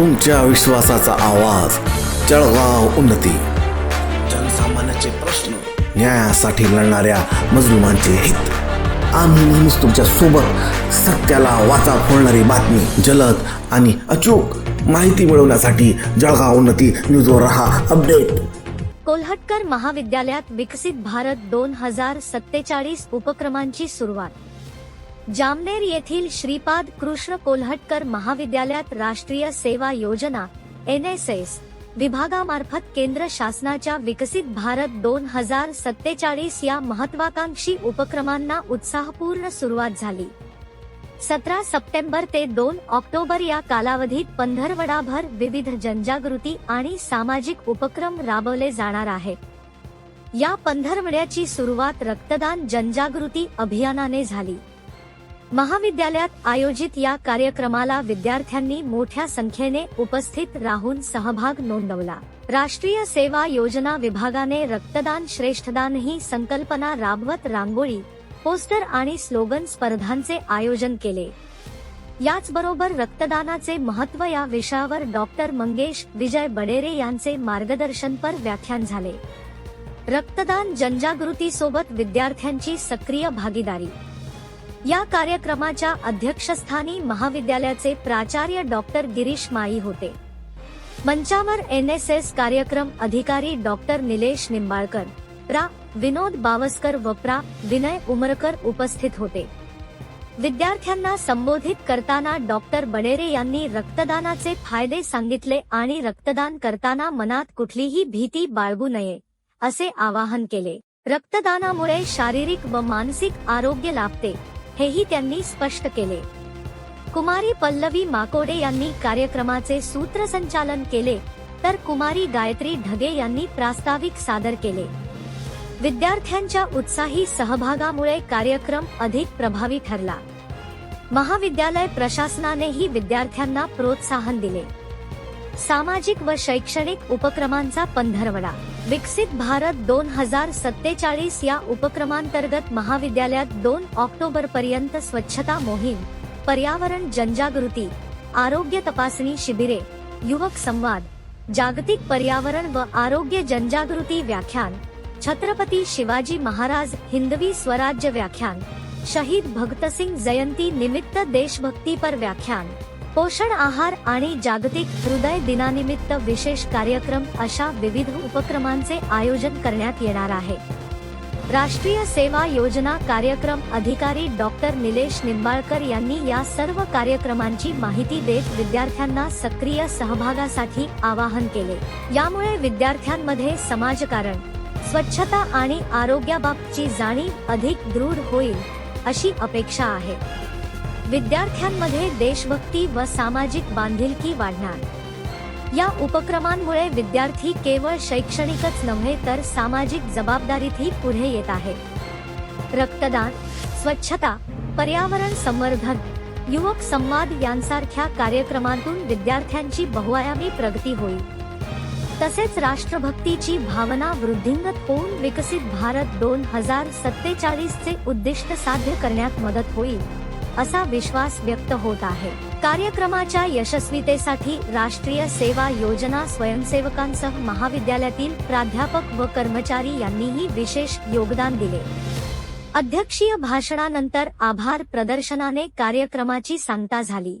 तुमच्या विश्वासाचा आवाज. जळगाव उन्नती. जनसामान्याचे प्रश्न न्यायासाठी लढणाऱ्या मजलुमांचे हित. आम्ही नेहमीच तुमच्यासोबत सत्याला वाचा फोडणारी बातमी जलद आणि अचूक माहिती मिळवण्यासाठी जळगाव उन्नती न्यूजवर रहा अपडेट. कोल्हटकर महाविद्यालयात विकसित भारत दोन हजार सत्तेचाळीस उपक्रमांची सुरुवात. जामनेर येथील श्रीपाद कृष्ण कोल्हटकर महाविद्यालयात राष्ट्रीय सेवा योजना एन एस एस विभागामार्फत केंद्र शासनाच्या विकसित भारत दोन हजार सत्तेचाळीस या महत्वाकांक्षी उपक्रमांना उत्साहपूर्ण सुरुवात झाली. सतरा सप्टेंबर ते दोन ऑक्टोबर या कालावधीत पंधरवडाभर विविध जनजागृती आणि सामाजिक उपक्रम राबवले जाणार आहेत. या पंधरवड्याची सुरुवात रक्तदान जनजागृती अभियानाने झाली. महाविद्यालयात आयोजित या कार्यक्रमाला विद्यार्थ्यांनी मोठ्या संख्येने उपस्थित राहून सहभाग नोंदवला. राष्ट्रीय सेवा योजना विभागाने रक्तदान श्रेष्ठदान ही संकल्पना राबवत रांगोळी पोस्टर आणि स्लोगन स्पर्धांचे आयोजन केले. याचबरोबर रक्तदानाचे महत्त्व या विषयावर डॉक्टर मंगेश विजय बडेरे यांचे मार्गदर्शनपर व्याख्यान झाले. रक्तदान जनजागृती सोबत विद्यार्थ्यांची सक्रिय भागीदारी. या कार्यक्रमाच्या अध्यक्षस्थानी महाविद्यालयाचे प्राचार्य डॉक्टर गिरीश माई होते. मंचावर एन एस एस कार्यक्रम अधिकारी डॉक्टर निलेश निंबाळकर प्रा. विनोद बावस्कर व प्रा. विनय उमरकर उपस्थित होते. विद्यार्थ्यांना संबोधित करताना डॉक्टर बडेरे यांनी रक्तदानाचे फायदे सांगितले आणि रक्तदान करताना मनात कुठलीही भीती बाळगू नये असे आवाहन केले. रक्तदानामुळे शारीरिक व मानसिक आरोग्य लाभते. हेही त्यांनी स्पष्ट केले. कुमारी पल्लवी माकोडे यांनी कार्यक्रमाचे सूत्रसंचालन केले तर कुमारी गायत्री ढगे यांनी प्रास्ताविक सादर केले. विद्यार्थ्यांच्या उत्साही सहभागामुळे कार्यक्रम अधिक प्रभावी ठरला. महाविद्यालय प्रशासनानेही विद्यार्थ्यांना प्रोत्साहन दिले. सामाजिक व शैक्षणिक उपक्रमांचा पंधरवडा. विकसित भारत दोन हजार सत्तेचाळीस या उपक्रमांतर्गत महाविद्यालयात दोन ऑक्टोबर पर्यंत स्वच्छता मोहीम पर्यावरण जनजागृती आरोग्य तपासणी शिबिरे युवक संवाद जागतिक पर्यावरण व आरोग्य जनजागृती व्याख्यान छत्रपती शिवाजी महाराज हिंदवी स्वराज्य व्याख्यान शहीद भगतसिंग जयंती निमित्त देशभक्तीपर व्याख्यान. पोषण आहार आणि जागतिक हृदय दिनानिमित्त विशेष कार्यक्रम अशा विविध उपक्रमांचे आयोजन करण्यात येणार आहे. राष्ट्रीय सेवा योजना कार्यक्रम अधिकारी डॉक्टर निलेश निंबाळकर यांनी या सर्व कार्यक्रमांची माहिती देत विद्यार्थ्यांना सक्रिय सहभागासाठी आवाहन केले. यामुळे विद्यार्थ्यांमध्ये समाजकारण स्वच्छता आणि आरोग्याबाबतची जाणीव अधिक दृढ होईल अशी अपेक्षा आहे. विद्यार्थ्यांमध्ये देशभक्ती व सामाजिक बांधिलकी वाढणार. या उपक्रमांमुळे विद्यार्थी केवळ शैक्षणिकच नव्हे तर सामाजिक जबाबदारीतही पुढे येत आहेत. रक्तदान स्वच्छता पर्यावरण संवर्धन युवक संवाद यांसारख्या कार्यक्रमातून विद्यार्थ्यांची बहुआयामी प्रगती होईल. तसेच राष्ट्रभक्तीची भावना वृद्धिंगत होऊन विकसित भारत दोन हजार सत्तेचाळीस चे उद्दिष्ट साध्य करण्यात मदत होईल. असा विश्वास व्यक्त होत आहे. कार्यक्रमाच्या यशस्वीतेसाठी राष्ट्रीय सेवा योजना स्वयंसेवकांसह महाविद्यालयातील प्राध्यापक व कर्मचारी यांनीही विशेष योगदान दिले. अध्यक्षीय भाषणानंतर आभार प्रदर्शनाने कार्यक्रमाची सांगता झाली.